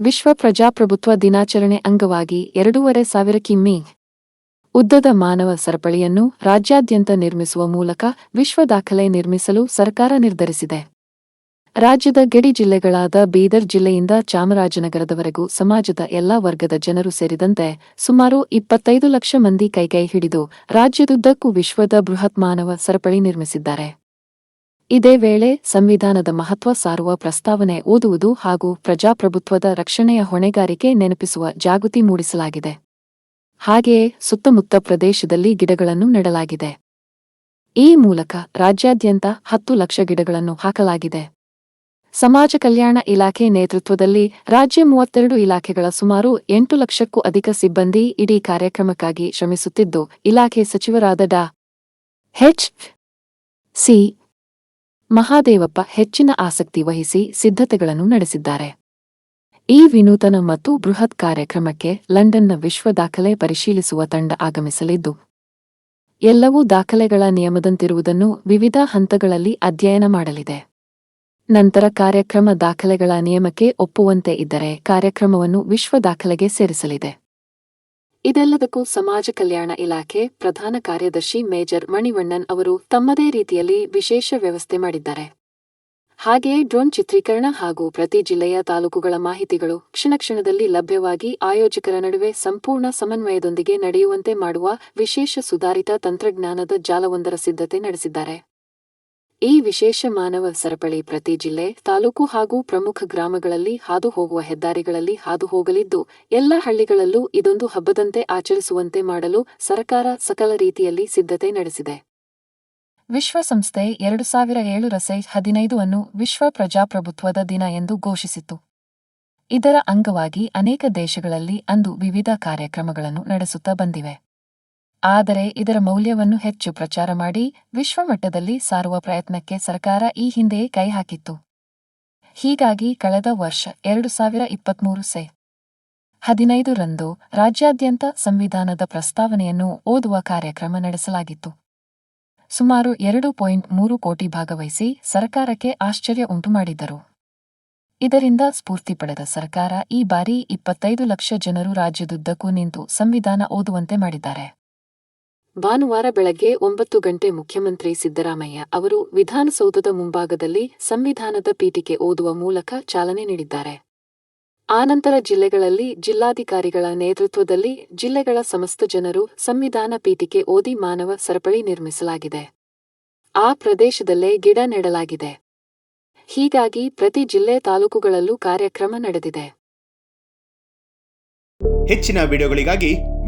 ವಿಶ್ವ ಪ್ರಜಾಪ್ರಭುತ್ವ ದಿನಾಚರಣೆ ಅಂಗವಾಗಿ ಎರಡೂವರೆ ಸಾವಿರ ಕಿಮ್ಮಿ ಉದ್ದದ ಮಾನವ ಸರಪಳಿಯನ್ನು ರಾಜ್ಯಾದ್ಯಂತ ನಿರ್ಮಿಸುವ ಮೂಲಕ ವಿಶ್ವ ದಾಖಲೆ ನಿರ್ಮಿಸಲು ಸರ್ಕಾರ ನಿರ್ಧರಿಸಿದೆ. ರಾಜ್ಯದ ಗಡಿ ಜಿಲ್ಲೆಗಳಾದ ಬೀದರ್ ಜಿಲ್ಲೆಯಿಂದ ಚಾಮರಾಜನಗರದವರೆಗೂ ಸಮಾಜದ ಎಲ್ಲಾ ವರ್ಗದ ಜನರು ಸೇರಿದಂತೆ ಸುಮಾರು ಇಪ್ಪತ್ತೈದು ಲಕ್ಷ ಮಂದಿ ಕೈಕೈ ಹಿಡಿದು ರಾಜ್ಯದುದ್ದಕ್ಕೂ ವಿಶ್ವದ ಬೃಹತ್ ಮಾನವ ಸರಪಳಿ ನಿರ್ಮಿಸಿದ್ದಾರೆ. ಇದೇ ವೇಳೆ ಸಂವಿಧಾನದ ಮಹತ್ವ ಸಾರುವ ಪ್ರಸ್ತಾವನೆ ಓದುವುದು ಹಾಗೂ ಪ್ರಜಾಪ್ರಭುತ್ವದ ರಕ್ಷಣೆಯ ಹೊಣೆಗಾರಿಕೆ ನೆನಪಿಸುವ ಜಾಗೃತಿ ಮೂಡಿಸಲಾಗಿದೆ. ಹಾಗೆಯೇ ಸುತ್ತಮುತ್ತ ಪ್ರದೇಶದಲ್ಲಿ ಗಿಡಗಳನ್ನು ನೆಡಲಾಗಿದೆ. ಈ ಮೂಲಕ ರಾಜ್ಯಾದ್ಯಂತ ಹತ್ತು ಲಕ್ಷ ಗಿಡಗಳನ್ನು ಹಾಕಲಾಗಿದೆ. ಸಮಾಜ ಕಲ್ಯಾಣ ಇಲಾಖೆ ನೇತೃತ್ವದಲ್ಲಿ ರಾಜ್ಯ ಮೂವತ್ತೆರಡು ಇಲಾಖೆಗಳ ಸುಮಾರು ಎಂಟು ಲಕ್ಷಕ್ಕೂ ಅಧಿಕ ಸಿಬ್ಬಂದಿ ಇಡೀ ಕಾರ್ಯಕ್ರಮಕ್ಕಾಗಿ ಶ್ರಮಿಸುತ್ತಿದ್ದು, ಇಲಾಖೆ ಸಚಿವರಾದ ಡಾ. H C. ಮಹಾದೇವಪ್ಪ ಹೆಚ್ಚಿನ ಆಸಕ್ತಿ ವಹಿಸಿ ಸಿದ್ಧತೆಗಳನ್ನು ನಡೆಸಿದ್ದಾರೆ. ಈ ವಿನೂತನ ಮತ್ತು ಬೃಹತ್ ಕಾರ್ಯಕ್ರಮಕ್ಕೆ ಲಂಡನ್ನ ವಿಶ್ವ ದಾಖಲೆ ಪರಿಶೀಲಿಸುವ ತಂಡ ಆಗಮಿಸಲಿದ್ದು, ಎಲ್ಲವೂ ದಾಖಲೆಗಳ ನಿಯಮದಂತಿರುವುದನ್ನು ವಿವಿಧ ಹಂತಗಳಲ್ಲಿ ಅಧ್ಯಯನ ಮಾಡಲಿದೆ. ನಂತರ ಕಾರ್ಯಕ್ರಮ ದಾಖಲೆಗಳ ನಿಯಮಕ್ಕೆ ಒಪ್ಪುವಂತೆ ಇದ್ದರೆ ಕಾರ್ಯಕ್ರಮವನ್ನು ವಿಶ್ವ ದಾಖಲೆಗೆ ಸೇರಿಸಲಿದೆ. ಇದೆಲ್ಲದಕ್ಕೂ ಸಮಾಜ ಕಲ್ಯಾಣ ಇಲಾಖೆ ಪ್ರಧಾನ ಕಾರ್ಯದರ್ಶಿ ಮೇಜರ್ ಮಣಿವಣ್ಣನ್ ಅವರು ತಮ್ಮದೇ ರೀತಿಯಲ್ಲಿ ವಿಶೇಷ ವ್ಯವಸ್ಥೆ ಮಾಡಿದ್ದಾರೆ. ಹಾಗೆಯೇ ಡ್ರೋನ್ ಚಿತ್ರೀಕರಣ ಹಾಗೂ ಪ್ರತಿ ಜಿಲ್ಲೆಯ ತಾಲೂಕುಗಳ ಮಾಹಿತಿಗಳು ಕ್ಷಣಕ್ಷಣದಲ್ಲಿ ಲಭ್ಯವಾಗಿ ಆಯೋಜಕರ ನಡುವೆ ಸಂಪೂರ್ಣ ಸಮನ್ವಯದೊಂದಿಗೆ ನಡೆಯುವಂತೆ ಮಾಡುವ ವಿಶೇಷ ಸುಧಾರಿತ ತಂತ್ರಜ್ಞಾನದ ಜಾಲವೊಂದರ ಸಿದ್ಧತೆ ನಡೆಸಿದ್ದಾರೆ. ಈ ವಿಶೇಷ ಮಾನವ ಸರಪಳಿ ಪ್ರತಿ ಜಿಲ್ಲೆ, ತಾಲೂಕು ಹಾಗೂ ಪ್ರಮುಖ ಗ್ರಾಮಗಳಲ್ಲಿ ಹಾದು ಹೋಗುವ ಹೆದ್ದಾರಿಗಳಲ್ಲಿ ಹಾದು ಹೋಗಲಿದ್ದು ಎಲ್ಲ ಹಳ್ಳಿಗಳಲ್ಲೂ ಇದೊಂದು ಹಬ್ಬದಂತೆ ಆಚರಿಸುವಂತೆ ಮಾಡಲು ಸರ್ಕಾರ ಸಕಲ ರೀತಿಯಲ್ಲಿ ಸಿದ್ಧತೆ ನಡೆಸಿದೆ. ವಿಶ್ವಸಂಸ್ಥೆ ಎರಡು ಸಾವಿರ ಏಳು ರಸೈ ಹದಿನೈದು ಅನ್ನು ವಿಶ್ವ ಪ್ರಜಾಪ್ರಭುತ್ವದ ದಿನ ಎಂದು ಘೋಷಿಸಿತು ಇದರ ಅಂಗವಾಗಿ ಅನೇಕ ದೇಶಗಳಲ್ಲಿ ಅಂದು ವಿವಿಧ ಕಾರ್ಯಕ್ರಮಗಳನ್ನು ನಡೆಸುತ್ತಾ ಬಂದಿವೆ. ಆದರೆ ಇದರ ಮೌಲ್ಯವನ್ನು ಹೆಚ್ಚು ಪ್ರಚಾರ ಮಾಡಿ ವಿಶ್ವಮಟ್ಟದಲ್ಲಿ ಸಾರುವ ಪ್ರಯತ್ನಕ್ಕೆ ಸರ್ಕಾರ ಈ ಹಿಂದೆಯೇ ಕೈ ಹಾಕಿತ್ತು. ಹೀಗಾಗಿ ಕಳೆದ ವರ್ಷ ಎರಡು ಸಾವಿರ ಇಪ್ಪತ್ಮೂರು ಸೆ. ಹದಿನೈದು ರಂದು ರಾಜ್ಯಾದ್ಯಂತ ಸಂವಿಧಾನದ ಪ್ರಸ್ತಾವನೆಯನ್ನು ಓದುವ ಕಾರ್ಯಕ್ರಮ ನಡೆಸಲಾಗಿತ್ತು. ಸುಮಾರು ಎರಡು ಪಾಯಿಂಟ್ ಮೂರು ಕೋಟಿ ಭಾಗವಹಿಸಿ ಸರ್ಕಾರಕ್ಕೆ ಆಶ್ಚರ್ಯ ಉಂಟುಮಾಡಿದ್ದರು ಇದರಿಂದ ಸ್ಫೂರ್ತಿ ಪಡೆದ ಸರ್ಕಾರ ಈ ಬಾರಿ ಇಪ್ಪತ್ತೈದು ಲಕ್ಷ ಜನರು ರಾಜ್ಯದುದ್ದಕ್ಕೂ ನಿಂತು ಸಂವಿಧಾನ ಓದುವಂತೆ ಮಾಡಿದ್ದಾರೆ. ಭಾನುವಾರ ಬೆಳಗ್ಗೆ ಒಂಬತ್ತು ಗಂಟೆ ಮುಖ್ಯಮಂತ್ರಿ ಸಿದ್ದರಾಮಯ್ಯ ಅವರು ವಿಧಾನಸೌಧದ ಮುಂಭಾಗದಲ್ಲಿ ಸಂವಿಧಾನದ ಪೀಠಿಕೆ ಓದುವ ಮೂಲಕ ಚಾಲನೆ ನೀಡಿದ್ದಾರೆ. ಆನಂತರ ಜಿಲ್ಲೆಗಳಲ್ಲಿ ಜಿಲ್ಲಾಧಿಕಾರಿಗಳ ನೇತೃತ್ವದಲ್ಲಿ ಜಿಲ್ಲೆಗಳ ಸಮಸ್ತ ಜನರು ಸಂವಿಧಾನ ಪೀಠಿಕೆ ಓದಿ ಮಾನವ ಸರಪಳಿ ನಿರ್ಮಿಸಲಾಗಿದೆ. ಆ ಪ್ರದೇಶದಲ್ಲೇ ಗಿಡ ನೆಡಲಾಗಿದೆ. ಹೀಗಾಗಿ ಪ್ರತಿ ಜಿಲ್ಲೆ ತಾಲೂಕುಗಳಲ್ಲೂ ಕಾರ್ಯಕ್ರಮ ನಡೆದಿದೆ. ಹೆಚ್ಚಿನ ವಿಡಿಯೋಗಳಿಗಾಗಿ